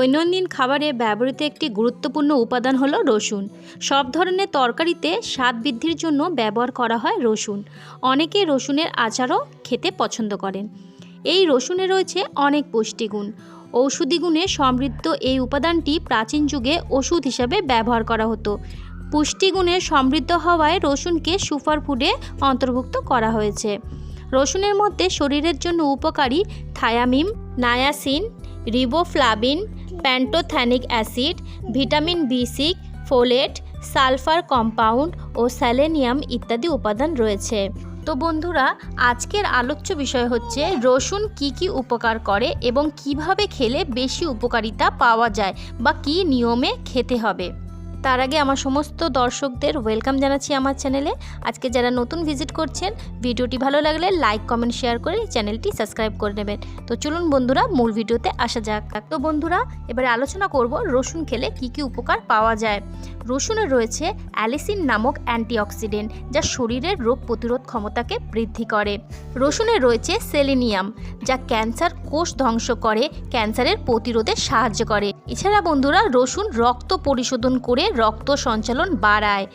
দৈনন্দিন খাবারে ব্যবহৃত একটি গুরুত্বপূর্ণ উপাদান হলো রসুন। সব ধরনের তরকারিতে স্বাদ বৃদ্ধির জন্য ব্যবহার করা হয় রসুন। অনেকে রসুনের আচারও খেতে পছন্দ করেন। এই রসুনে রয়েছে অনেক পুষ্টিগুণ। ঔষধি গুণে সমৃদ্ধ এই উপাদানটি প্রাচীন যুগে ওষুধ হিসাবে ব্যবহার করা হতো। পুষ্টিগুণে সমৃদ্ধ হওয়ায় রসুনকে সুপার ফুডে অন্তর্ভুক্ত করা হয়েছে। রসুনের মধ্যে শরীরের জন্য উপকারী thiamine, niacin riboflavin pantothenic acid vitamin B six folate sulphur compound ও স্যালেনিয়াম ইত্যাদি উপাদান রয়েছে। তো বন্ধুরা, আজকের আলোচ্য বিষয় হচ্ছে রসুন কি কি উপকার করে এবং কীভাবে খেলে বেশি উপকারিতা পাওয়া যায় বা কি নিয়মে খেতে হবে। তার আগে আমার সমস্ত দর্শকদের ওয়েলকাম জানাচ্ছি আমার চ্যানেলে আজকে যারা নতুন ভিজিট করছেন, ভিডিওটি ভালো লাগলে লাইক কমেন্ট শেয়ার করে চ্যানেলটি সাবস্ক্রাইব করে নেবেন। তো চলুন বন্ধুরা, মূল ভিডিওতে আসা যাক। তো বন্ধুরা, এবারে আলোচনা করব রসুন খেলে কি কি উপকার পাওয়া যায়। রসুনে রয়েছে অ্যালিসিন নামক অ্যান্টিঅক্সিডেন্ট, যা শরীরের রোগ প্রতিরোধ ক্ষমতাকে বৃদ্ধি করে। রসুনে রয়েছে সেলেনিয়াম, যা ক্যান্সার কোষ ধ্বংস করে, ক্যান্সারের প্রতিরোধে সাহায্য করে। এছাড়া বন্ধুরা, রসুন রক্ত পরিশোধন করে রক্ত সঞ্চালন বাড়ায়,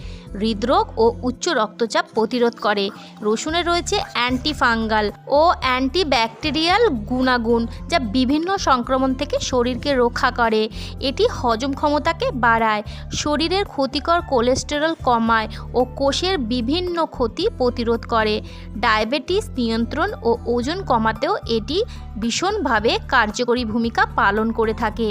হৃদরোগ ও উচ্চ রক্তচাপ প্রতিরোধ করে। রসুনে রয়েছে অ্যান্টিফাঙ্গাল ও অ্যান্টিব্যাকটেরিয়াল গুণাগুণ যা বিভিন্ন সংক্রমণ থেকে শরীরকে রক্ষা করে। এটি হজম ক্ষমতাকে বাড়ায়, শরীরের ক্ষতিকর কোলেস্টেরল কমায় ও কোষের বিভিন্ন ক্ষতি প্রতিরোধ করে। ডায়াবেটিস নিয়ন্ত্রণ ও ওজন কমাতেও এটি ভীষণভাবে কার্যকরী ভূমিকা পালন করে থাকে।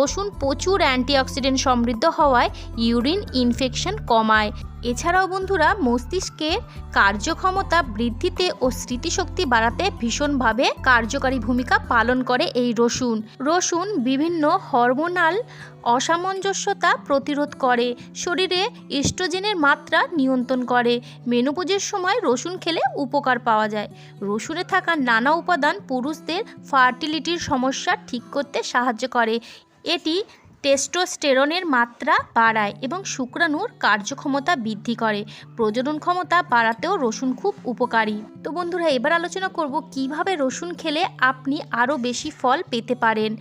রসুন প্রচুর অ্যান্টিঅক্সিডেন্ট সমৃদ্ধ হওয়ায় ইউরিন ইনফেকশন কমায়। এছাড়াও বন্ধুরা, মস্তিষ্কের কার্যক্ষমতা বৃদ্ধিতে ও স্মৃতিশক্তি বাড়াতে ভীষণভাবে কার্যকারী ভূমিকা পালন করে এই রসুন। রসুন বিভিন্ন হরমোনাল অসামঞ্জস্যতা প্রতিরোধ করে, শরীরে ইস্ট্রোজেনের মাত্রা নিয়ন্ত্রণ করে। মেনোপোজের সময় রসুন খেলে উপকার পাওয়া যায়। রসুনে থাকা নানা উপাদান পুরুষদের ফার্টিলিটির সমস্যা ঠিক করতে সাহায্য করে। এটি টেস্টোস্টেরনের মাত্রা বাড়ায় এবং শুক্রাণুর কার্যক্ষমতা বৃদ্ধি করে। প্রজনন ক্ষমতা বাড়াতেও রসুন খুব উপকারী। তো বন্ধুরা, এবার আলোচনা করব কীভাবে রসুন খেলে আপনি আরও বেশি ফল পেতে পারেন।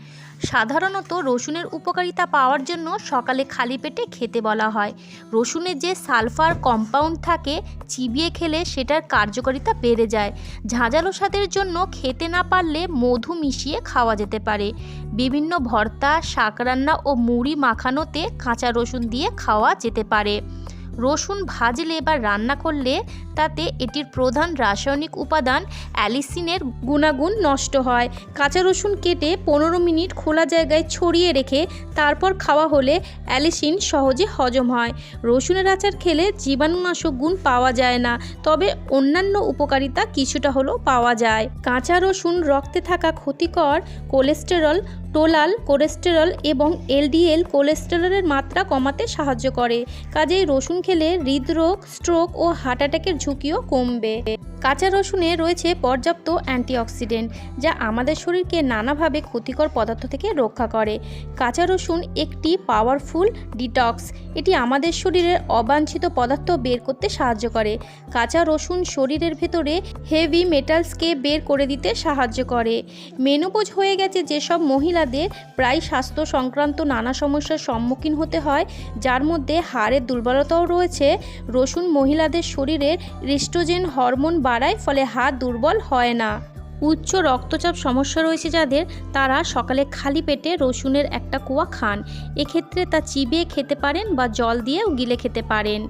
সাধারণত রসুনের উপকারিতা পাওয়ার জন্য সকালে খালি পেটে খেতে বলা হয়। রসুনে যে সালফার কম্পাউন্ড থাকে, চিবিয়ে খেলে সেটার কার্যকারিতা বেড়ে যায়। ঝাঁঝালো স্বাদের জন্য খেতে না পারলে মধু মিশিয়ে খাওয়া যেতে পারে। বিভিন্ন ভর্তা, শাক রান্না মুড়ি মাখানোতে কাঁচা রসুন দিয়ে খাওয়া যেতে পারে। রসুন ভাজলে বা রান্না করলে তাতে এটির প্রধান রাসায়নিক উপাদান অ্যালিসিনের গুণাগুণ নষ্ট হয়। কাঁচা রসুন কেটে পনেরো মিনিট খোলা জায়গায় ছড়িয়ে রেখে তারপর খাওয়া হলে অ্যালিসিন সহজে হজম হয়। রসুনের আচার খেলে জীবাণুনাশক গুণ পাওয়া যায় না, তবে অন্যান্য উপকারিতা কিছুটা হলেও পাওয়া যায়। কাঁচা রসুন রক্তে থাকা ক্ষতিকর কোলেস্টেরল টোলাল কোলেস্টেরল এবং এলডিএল কোলেস্টেরলের মাত্রা কমাতে সাহায্য করে। কাজেই রসুন খেলে হৃদরোগ, স্ট্রোক ও হার্ট অ্যাটাকের ঝুঁকিও কমবে। কাঁচা রসুনে রয়েছে পর্যাপ্ত অ্যান্টিঅক্সিডেন্ট, যা আমাদের শরীরকে নানাভাবে ক্ষতিকর পদার্থ থেকে রক্ষা করে। কাঁচা রসুন একটি পাওয়ারফুল ডিটক্স। এটি আমাদের শরীরের অবাঞ্ছিত পদার্থ বের করতে সাহায্য করে। কাঁচা রসুন শরীরের ভেতরে হেভি মেটালসকে বের করে দিতে সাহায্য করে। মেনোপোজ হয়ে গেছে যেসব মহিলাদের প্রায় স্বাস্থ্য সংক্রান্ত নানা সমস্যার সম্মুখীন হতে হয়, যার মধ্যে হাড়ের দুর্বলতাও রয়েছে। রসুন মহিলাদের শরীরের রিস্টোজেন হরমোন বাড়ায়, ফলে হাড় দুর্বল হয় না। উচ্চ রক্তচাপ সমস্যা রয়েছে যাদের, তারা সকালে খালি পেটে রসুনের একটা কুয়া খান। এক্ষেত্রে তা চিবিয়ে খেতে পারেন বা জল দিয়েও গিলে খেতে পারেন।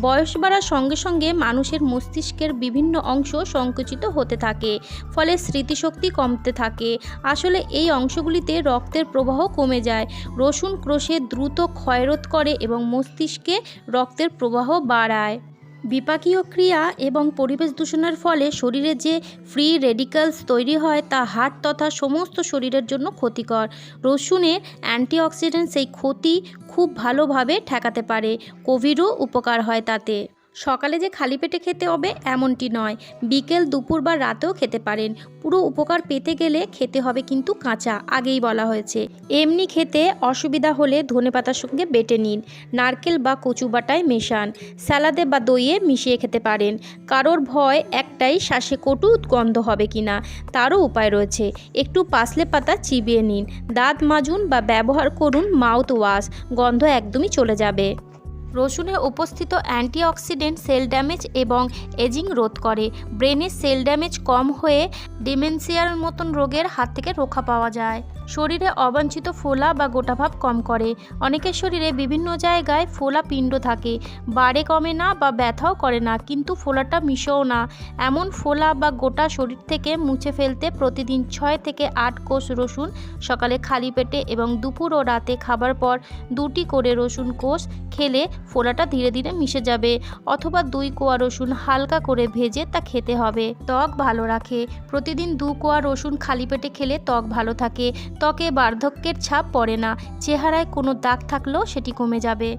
বয়স বাড়ার সঙ্গে সঙ্গে মানুষের মস্তিষ্কের বিভিন্ন অংশ সংকুচিত হতে থাকে, ফলে স্মৃতিশক্তি কমতে থাকে। আসলে এই অংশগুলিতে রক্তের প্রবাহ কমে যায়। রসুন ক্রোশে দ্রুত ক্ষয়রোধ করে এবং মস্তিষ্কে রক্তের প্রবাহ বাড়ায়। বিপাকীয় ক্রিয়া এবং পরিবেশ দূষণের ফলে শরীরে যে ফ্রি রেডিক্যালস তৈরি হয় তা হার্ট তথা সমস্ত শরীরের জন্য ক্ষতিকর। রসুনের অ্যান্টিঅক্সিডেন্ট সেই ক্ষতি খুব ভালোভাবে ঠেকাতে পারে। কোভিডও উপকার হয় তাতে। সকালে যে খালি পেটে খেতে হবে এমনটি নয়। বিকেল দুপুর বা রাতেও খেতে পারেন। পুরো উপকার পেতে গেলে খেতে হবে কিন্তু কাঁচা, আগেই বলা হয়েছে। এমনি খেতে অসুবিধা হলে ধনেপাতার সঙ্গে বেটে নিন। নারকেল বা কচু বাটায় মেশান। স্যালাদে বা দইয়ে মিশিয়ে খেতে পারেন। কারোর ভয় একটাই শ্বাসে কটু গন্ধ হবে কিনা, তারও উপায় রয়েছে। একটু পাসলে পাতা চিবিয়ে নিন। দাঁত মাজুন বা ব্যবহার করুন মাউথ ওয়াশ গন্ধ একদমই চলে যাবে। রসুনে উপস্থিত অ্যান্টিঅক্সিডেন্ট সেল ড্যামেজ এবং এজিং রোধ করে। ব্রেনের সেল ড্যামেজ কম হয়ে ডিমেনশিয়ার মতন রোগের হাত থেকে রক্ষা পাওয়া যায়। শরীরে অবাঞ্ছিত ফোলা বা গোটাভাব কম করে। অনেকের শরীরে বিভিন্ন জায়গায় ফোলা পিণ্ড থাকে। বাড়ে কমে না বা ব্যথাও করে না, কিন্তু ফোলাটা মিশেও না। এমন ফোলা বা গোটা শরীর থেকে মুছে ফেলতে প্রতিদিন ছয় থেকে আট কোষ রসুন, সকালে খালি পেটে এবং দুপুর ও রাতে খাবার পর দুটি করে রসুন কোষ খেলে ফোলাটা ধীরে ধীরে মিশে যাবে অথবা দুই কোয়া রসুন হালকা করে ভেজে তা খেতে হবে। ত্বক ভালো রাখে। প্রতিদিন দু কোয়া রসুন খালি পেটে খেলে ত্বক ভালো থাকে। ত্বকে বার্ধক্যের ছাপ পড়ে না, চেহারায় কোনো দাগ থাকলেও সেটি কমে যাবে।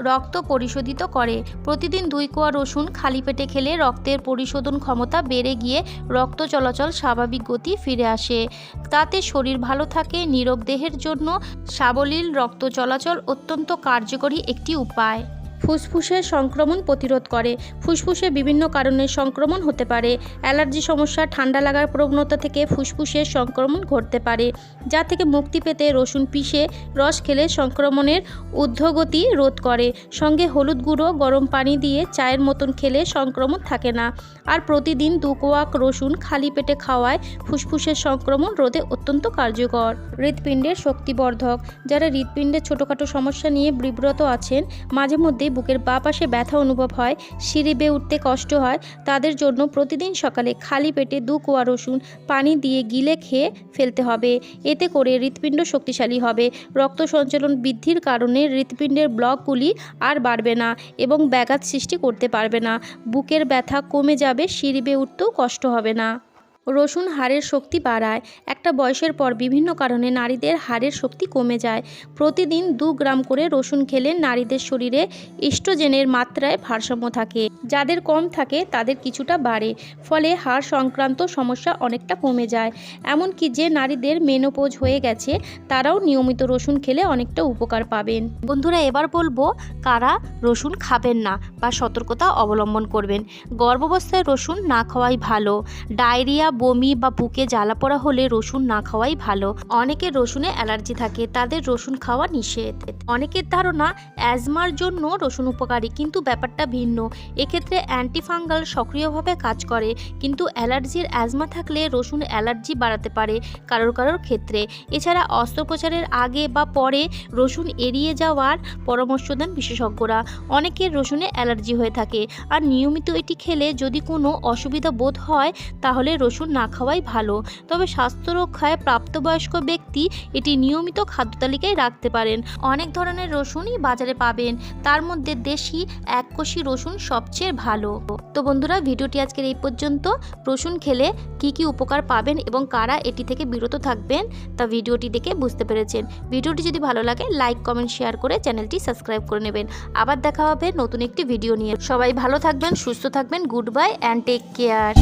রক্ত পরিশোধিত করে। প্রতিদিন দুই কোয়া রসুন খালি পেটে খেলে রক্তের পরিশোধন ক্ষমতা বেড়ে গিয়ে রক্ত চলাচল স্বাভাবিক গতি ফিরে আসে। তাতে শরীর ভালো থাকে নিরোগ দেহের জন্য সাবলীল রক্ত চলাচল অত্যন্ত কার্যকরী একটি উপায়। ফুসফুসের সংক্রমণ প্রতিরোধ করে। ফুসফুসে বিভিন্ন কারণে সংক্রমণ হতে পারে। অ্যালার্জি সমস্যা, ঠান্ডা লাগার প্রবণতা থেকে ফুসফুসের সংক্রমণ ঘটতে পারে, যা থেকে মুক্তি পেতে রসুন পিষে রস খেলে সংক্রমণের ঊর্ধ্বগতি রোধ করে। সঙ্গে হলুদ গুঁড়ো, গরম পানি দিয়ে চায়ের মতন খেলে সংক্রমণ থাকে না। আর প্রতিদিন দু কোয়াক রসুন খালি পেটে খাওয়ায় ফুসফুসের সংক্রমণ রোধে অত্যন্ত কার্যকর। হৃৎপিণ্ডের শক্তিবর্ধক। যারা হৃৎপিণ্ডের ছোটোখাটো সমস্যা নিয়ে বিব্রত আছেন মাঝে মধ্যে বুকের বা পাশে ব্যথা অনুভব হয়, সিঁড়ি বেয়ে উঠতে কষ্ট হয়, তাদের জন্য প্রতিদিন সকালে খালি পেটে দু কোয়া রসুন পানি দিয়ে গিলে খেয়ে ফেলতে হবে। এতে করে হৃৎপিণ্ড শক্তিশালী হবে। রক্ত সঞ্চালন বৃদ্ধির কারণে হৃৎপিণ্ডের ব্লকগুলি আর বাড়বে না এবং ব্যাঘাত সৃষ্টি করতে পারবে না। বুকের ব্যথা কমে যাবে, সিঁড়ি বেয়ে উঠতেও কষ্ট হবে না। রসুন হাড়ের শক্তি বাড়ায়। একটা বয়সের পর বিভিন্ন কারণে নারীদের হাড়ের শক্তি কমে যায়। প্রতিদিন দু গ্রাম করে রসুন খেলে নারীদের শরীরে ইস্ট্রোজেনের মাত্রায় ভারসাম্য থাকে। যাদের কম থাকে, তাদের কিছুটা বাড়ে। ফলে হাড় সংক্রান্ত সমস্যা অনেকটা কমে যায়। এমনকি যে নারীদের মেনোপোজ হয়ে গেছে, তারাও নিয়মিত রসুন খেলে অনেকটা উপকার পাবেন। বন্ধুরা, এবার বলব কারা রসুন খাবেন না বা সতর্কতা অবলম্বন করবেন। গর্ভাবস্থায় রসুন না খাওয়াই ভালো। ডায়রিয়া বমি বা বুকে জ্বালা পড়া হলে রসুন না খাওয়াই ভালো। অনেকের রসুনে অ্যালার্জি থাকে, তাদের রসুন খাওয়া নিষেধ। অনেকের ধারণা, অ্যাজমার জন্য রসুন উপকারী, কিন্তু ব্যাপারটা ভিন্ন। এক্ষেত্রে অ্যান্টিফাঙ্গাল সক্রিয়ভাবে কাজ করে, কিন্তু অ্যালার্জির অ্যাজমা থাকলে রসুন অ্যালার্জি বাড়াতে পারে কারোর কারোর ক্ষেত্রে। এছাড়া অস্ত্রোপচারের আগে বা পরে রসুন এড়িয়ে যাওয়ার পরামর্শ দেন বিশেষজ্ঞরা। অনেকের রসুনে অ্যালার্জি হয়ে থাকে, আর নিয়মিত এটি খেলে যদি কোনো অসুবিধা বোধ হয়, তাহলে রসুন না খাওয়াই ভালো। তবে স্বাস্থ্য রক্ষায় প্রাপ্তবয়স্ক ব্যক্তি এটি নিয়মিত খাদ্য তালিকায় রাখতে পারেন। অনেক ধরনের রসুনই বাজারে পাবেন। তার মধ্যে দেশি এককোষী রসুন সবচেয়ে ভালো। তো বন্ধুরা, ভিডিওটি আজকের এই পর্যন্ত। রসুন খেলে কি কি উপকার পাবেন এবং কারা এটি থেকে বিরত থাকবেন তা ভিডিওটি দেখে বুঝতে পেরেছেন। ভিডিওটি যদি ভালো লাগে, লাইক, কমেন্ট, শেয়ার করে চ্যানেলটি সাবস্ক্রাইব করে নেবেন। আবার দেখা হবে নতুন একটি ভিডিও নিয়ে। সবাই ভালো থাকবেন, সুস্থ থাকবেন। Good bye and take care.